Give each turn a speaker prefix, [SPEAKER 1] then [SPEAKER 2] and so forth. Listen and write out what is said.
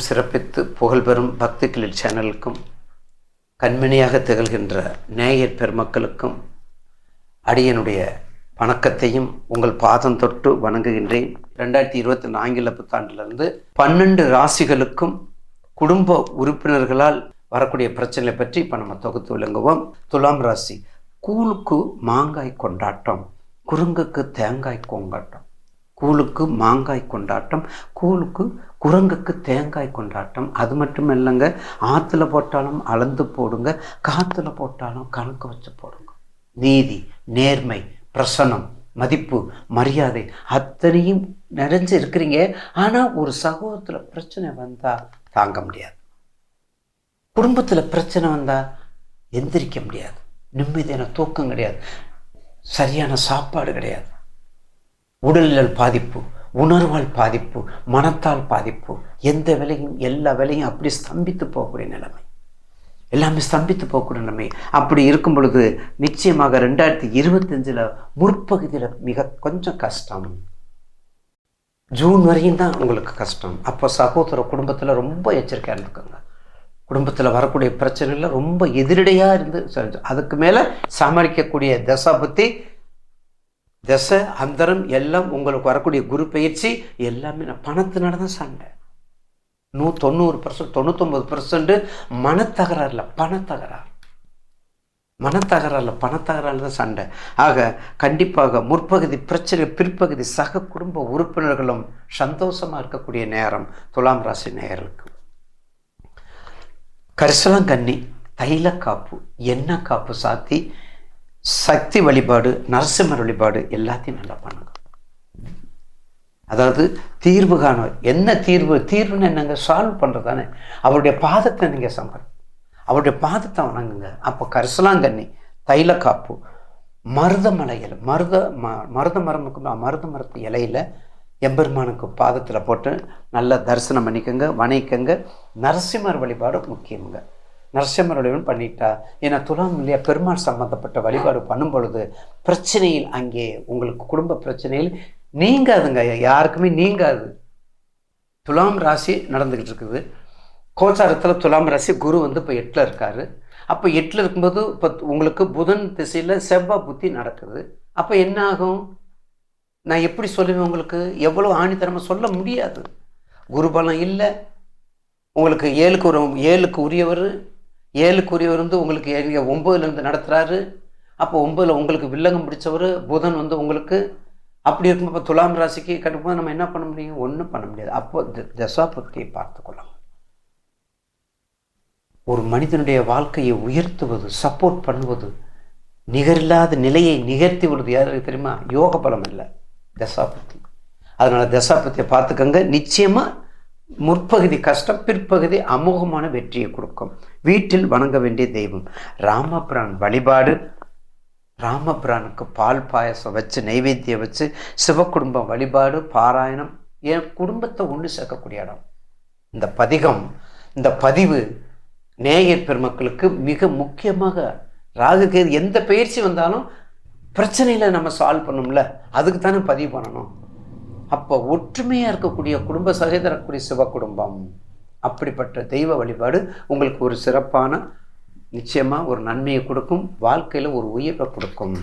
[SPEAKER 1] மிகவும் சிறப்பித்து புகழ்பெறும் பக்திகளில் சேனலுக்கும் கண்மணியாக திகழ்கின்ற நேயர் பெருமக்களுக்கும் அடியனுடைய வணக்கத்தையும் உங்கள் பாதம் தொட்டு வணங்குகின்றேன். ரெண்டாயிரத்தி இருபத்தி நான்கில் புத்தாண்டிலிருந்து பன்னெண்டு ராசிகளுக்கும் குடும்ப உறுப்பினர்களால் வரக்கூடிய பிரச்சனை பற்றி இப்போ நம்ம தொகுத்து விளங்குவோம். துலாம் ராசி கூழுக்கு மாங்காய் கொண்டாட்டம் குறுங்குக்கு தேங்காய் கொண்டாட்டம் கூழுக்கு மாங்காய் கொண்டாட்டம் கூழுக்கு குரங்குக்கு தேங்காய் கொண்டாட்டம். அது மட்டும் இல்லைங்க ஆற்றுல போட்டாலும் அளந்து போடுங்க காற்றுல போட்டாலும் கணக்கு வச்சு போடுங்க. நீதி நேர்மை பிரசனம் மதிப்பு மரியாதை அத்தனையும் நிறைஞ்சு இருக்கிறீங்க. ஆனால் ஒரு சகோதரத்தில் பிரச்சனை வந்தால் தாங்க முடியாது. குடும்பத்தில் பிரச்சனை வந்தால் எந்திரிக்க முடியாது. நிம்மதியான தூக்கம் கிடையாது. சரியான சாப்பாடு கிடையாது. உடலியல் பாதிப்பு உணர்வால் பாதிப்பு மனத்தால் பாதிப்பு எந்த வேலையும் எல்லா வேலையும் அப்படி ஸ்தம்பித்து போகக்கூடிய நிலைமை. எல்லாமே ஸ்தம்பித்து போகக்கூடிய நிலைமை. அப்படி இருக்கும் பொழுது நிச்சயமாக ரெண்டாயிரத்தி இருபத்தஞ்சில் முற்பகுதியில் மிக கொஞ்சம் கஷ்டம். ஜூன் வரையும் தான் உங்களுக்கு கஷ்டம். அப்போ சகோதர குடும்பத்தில் ரொம்ப எச்சரிக்கையாக இருந்துக்கோங்க. குடும்பத்தில் வரக்கூடிய பிரச்சனைகளில் ரொம்ப எதிரடையாக இருந்து அதுக்கு மேலே சமாளிக்கக்கூடிய தசா தசை அந்தரம் எல்லாம் உங்களுக்கு வரக்கூடிய குரு பயிற்சி எல்லாமே நான் பணத்தினால தான் சண்டை நூ தொண்ணூறு பர்சன்ட் தொண்ணூத்தொம்பது பர்சன்ட் மனத்தகராறுல பணத்தகராறு. மனத்தகராறுல பணத்தகராறு தான் சண்டை ஆக கண்டிப்பாக முற்பகுதி பிரச்சனை பிற்பகுதி சக குடும்ப உறுப்பினர்களும் சந்தோஷமாக இருக்கக்கூடிய நேரம் துலாம் ராசி நேயர்களுக்கு. கரிசலாங்கண்ணி தைலக்காப்பு எண்ணெய் காப்பு சாத்தி சக்தி வழிபாடு நரசிம்மர் வழிபாடு எல்லாத்தையும் நல்லா பண்ணுங்க. அதாவது தீர்வு காண என்ன தீர்வு தீர்வுன்னு என்னங்க சால்வ் பண்ணுறது தானே. அவருடைய பாதத்தை நீங்கள் சம்பர் அவருடைய பாதத்தை வணங்குங்க. அப்போ கரிசலாங்கண்ணி தைலக்காப்பு மருதமலை இலை மருத ம மருத மரமுக்கு மருத மரத்து இலையில் எம்பெருமானுக்கு பாதத்தில் போட்டு நல்லா தரிசனம் பண்ணிக்கோங்க வணங்கிக்கோங்க. நரசிம்மர் வழிபாடு முக்கியங்க நரசிம்மருடையவன் பண்ணிட்டார் பண்ணிட்டா? ஏன்னா துலாம் இல்லையா பெருமாள் சம்மந்தப்பட்ட வழிபாடு பண்ணும் பொழுது பிரச்சனையில் அங்கே உங்களுக்கு குடும்ப பிரச்சனையில் நீங்காதுங்க. யாருக்குமே நீங்காது. துலாம் ராசி நடந்துக்கிட்டு இருக்குது. கோச்சாரத்தில் துலாம் ராசி குரு வந்து இப்போ எட்டில் இருக்கார். அப்போ எட்டில் இருக்கும்போது இப்போ உங்களுக்கு புதன் திசையில் செவ்வாய் புத்தி நடக்குது. அப்போ என்ன ஆகும்? நான் எப்படி சொல்லுவேன் உங்களுக்கு? எவ்வளோ ஆணித்தரமாக சொல்ல முடியாது. குருபலம் இல்லை. உங்களுக்கு ஏழுக்கு ஒரு ஏழுக்கு உரியவர் ஏழுக்குரியவர் வந்து உங்களுக்கு ஏழு ஒம்பதுலேருந்து நடத்துகிறாரு அப்போ ஒம்பதில் உங்களுக்கு வில்லங்கம் பிடிச்சவர் புதன் வந்து உங்களுக்கு அப்படி இருக்கும்போது துலாம் ராசிக்கு கட்டும்போது நம்ம என்ன பண்ண முடியும்? ஒன்றும் பண்ண முடியாது. அப்போ த- தசாபக்தியை பார்த்து கொள்ளலாம். ஒரு மனிதனுடைய வாழ்க்கையை உயர்த்துவது சப்போர்ட் பண்ணுவது நிகரில்லாத நிலையை நிகழ்த்தி விடுவது யாருக்கு தெரியுமா? யோக பலம் இல்லை. தசாபக்தி. அதனால் தசாபக்தியை பார்த்துக்கங்க. நிச்சயமாக முற்பகுதி கஷ்டம் பிற்பகுதி அமோகமான வெற்றியை கொடுக்கும். வீட்டில் வணங்க வேண்டிய தெய்வம். ராமபிரான் வழிபாடு. ராமபிரானுக்கு பால் பாயசம் வச்சு நைவேத்தியம் வச்சு சிவக்குடும்பம் வழிபாடு பாராயணம். என் குடும்பத்தை ஒன்று சேர்க்கக்கூடிய இடம். இந்த பதிகம் இந்த பதிவு நேயர் பெருமக்களுக்கு மிக முக்கியமாக ராகுகேது எந்த பயிற்சி வந்தாலும் பிரச்சனையில் நம்ம சால்வ் பண்ணோம்ல. அதுக்கு தானே பதிவு பண்ணணும். அப்போ ஒற்றுமையாக இருக்கக்கூடிய குடும்ப சகை தரக்கூடிய சிவ குடும்பம் அப்படிப்பட்ட தெய்வ வழிபாடு உங்களுக்கு ஒரு சிறப்பான நிச்சயமாக ஒரு நன்மையை கொடுக்கும் வாழ்க்கையில் ஒரு உயர்வை கொடுக்கும்.